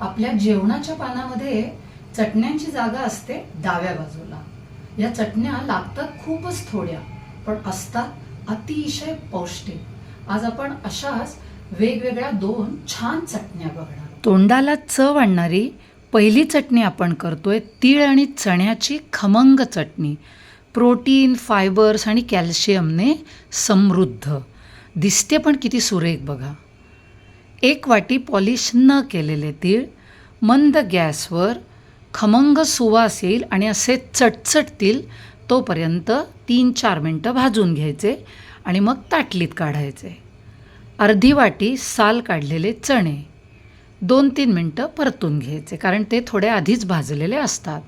आपल्या जेवणाच्या पानामध्ये चटण्यांची जागा असते डाव्या बाजूला. या चटण्या लागतात खूपच थोड्या पण असतात अतिशय पौष्टिक. आज आपण अशाच वेगवेगळ्या दोन छान चटण्या बघणार तोंडाला चव आणणारी पहिली चटणी आपण करतोय तीळ आणि चण्याची खमंग चटणी. प्रोटीन फायबर्स आणि कॅल्शियमने समृद्ध. दिसते पण किती सुरेख बघा. एक वाटी पॉलिश न केलेले तीळ मंद गॅसवर खमंग सुवास येईल आणि असे चटचटतील तोपर्यंत तीन चार मिनटं भाजून घ्यायचे आणि मग ताटलीत काढायचे. अर्धी वाटी साल काढलेले चणे दोन तीन मिनटं परतून घ्यायचे कारण ते थोडे आधीच भाजलेले असतात.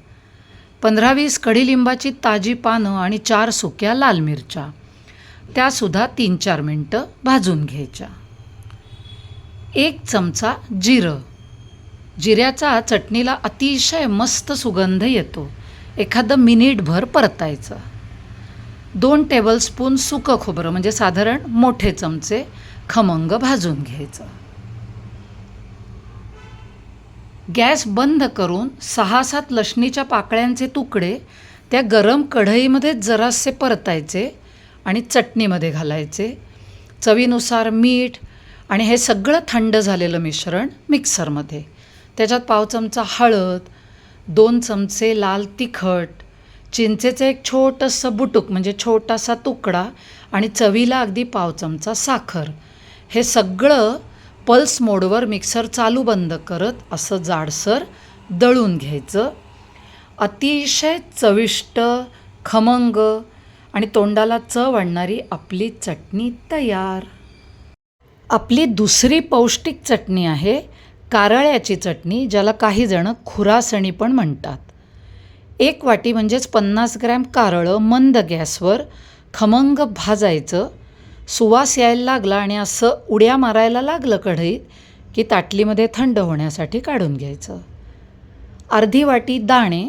पंधरा वीस कढीलिंबाची ताजी पानं आणि चार सुक्या लाल मिरच्या त्यासुद्धा तीन चार मिनटं भाजून घ्यायच्या. एक चमचा जिरं. जिऱ्याचा चटणीला अतिशय मस्त सुगंध येतो. एखादं मिनिटभर परतायचं. दोन टेबलस्पून सुकं खोबरं म्हणजे साधारण मोठे चमचे खमंग भाजून घ्यायचं. गॅस बंद करून सहा सात लसणीच्या पाकळ्यांचे तुकडे त्या गरम कढईमध्ये जरासे परतायचे आणि चटणीमध्ये घालायचे. चवीनुसार मीठ आणि हे सगळं थंड झालेलं मिश्रण मिक्सरमध्ये. त्याच्यात पाव चमचा हळद दोन चमचे लाल तिखट चिंचेचं एक छोटंसं बुटूक म्हणजे छोटासा तुकडा आणि चवीला अगदी पाव चमचा साखर. हे सगळं पल्स मोडवर मिक्सर चालू बंद करत असं जाडसर दळून घ्यायचं. अतिशय चविष्ट खमंग आणि तोंडाला चव आणणारी आपली चटणी तयार. आपली दुसरी पौष्टिक चटणी आहे कारळ्याची चटणी ज्याला काही जणं खुरासणी पण म्हणतात. एक वाटी म्हणजेच पन्नास ग्रॅम कारळं मंद गॅसवर खमंग भाजायचं. सुवास यायला लागला आणि असं उड्या मारायला लागलं कढईत की ताटलीमध्ये थंड होण्यासाठी काढून घ्यायचं. अर्धी वाटी दाणे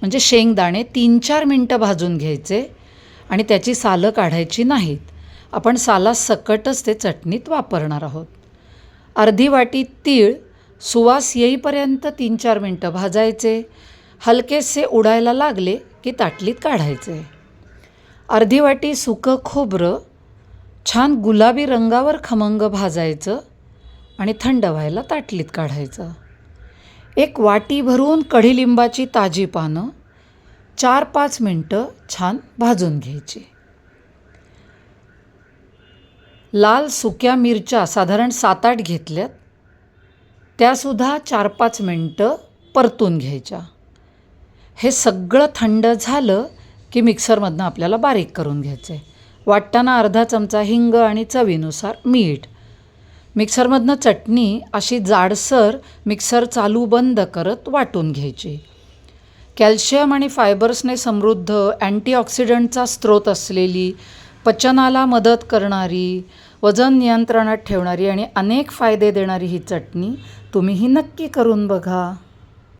म्हणजे शेंगदाणे तीन चार मिनटं भाजून घ्यायचे आणि त्याची सालं काढायची नाहीत. आपण सालासकटच ते चटणीत वापरणार आहोत. अर्धी वाटी तीळ सुवास येईपर्यंत तीन चार मिनटं भाजायचे. हलकेसे उडायला लागले की ताटलीत काढायचे. अर्धी वाटी सुकं खोबरं छान गुलाबी रंगावर खमंग भाजायचं आणि थंड व्हायला ताटलीत काढायचं. एक वाटी भरून कढीलिंबाची ताजी पानं चार पाच मिनटं छान भाजून घ्यायची. लाल सुक्या मिरच्या साधारण सात आठ घेतल्यात. त्यासुद्धा चार पाच मिनटं परतून घ्यायच्या. हे सगळं थंड झालं की मिक्सरमधनं आपल्याला बारीक करून घ्यायचं आहे वाटताना अर्धा चमचा हिंग आणि चवीनुसार मीठ. मिक्सरमधनं चटणी अशी जाडसर मिक्सर चालू बंद करत वाटून घ्यायची. कॅल्शियम आणि फायबर्सने समृद्ध अँटीऑक्सिडंटचा स्रोत असलेली पचनाला मदत करणारी वजन नियंत्रणात ठेवणारी आणि अनेक फायदे देणारी ही चटणी तुम्हीही नक्की करून बघा.